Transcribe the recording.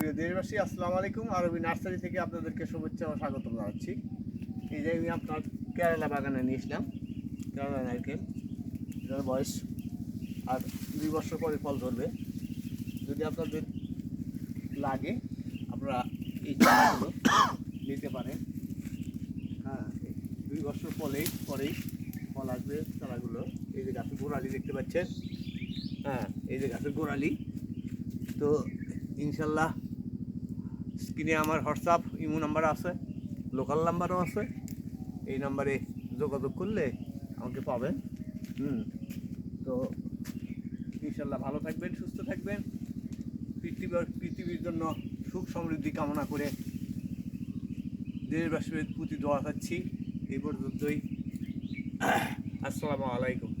প্রিয় দেশবাসী, আসসালামু আলাইকুম। আরবি নার্সারি থেকে আপনাদেরকে শুভেচ্ছা ও স্বাগত জানাচ্ছি। এই যে আমি আপনার কেরালা বাগানে নিয়েছিলাম কেরালা নারকেল। এটার বয়স আর দুই বছর পরে ফল ধরবে। যদি আপনাদের লাগে, আপনারা এই চারাগুলো নিতে পারেন। হ্যাঁ দুই বছর পরেই পরেই ফল আসবে চারাগুলো। এই যে গাছের গোড়ালি দেখতে পাচ্ছেন। হ্যাঁ এই যে গাছের গোড়ালি। তো ইনশাল্লাহ স্ক্রিনে আমার হোয়াটসঅ্যাপ, ইমো নাম্বার আছে, লোকাল নাম্বারও আছে। এই নাম্বারে যোগাযোগ করলে আমাকে পাবেন। হুম। তো ইনশাল্লাহ ভালো থাকবেন, সুস্থ থাকবেন। পৃথিবীর পৃথিবীর জন্য সুখ সমৃদ্ধি কামনা করে দেশবাসীর প্রতি দোয়া খাচ্ছি এই পর্যন্তই। আসসালামু আলাইকুম।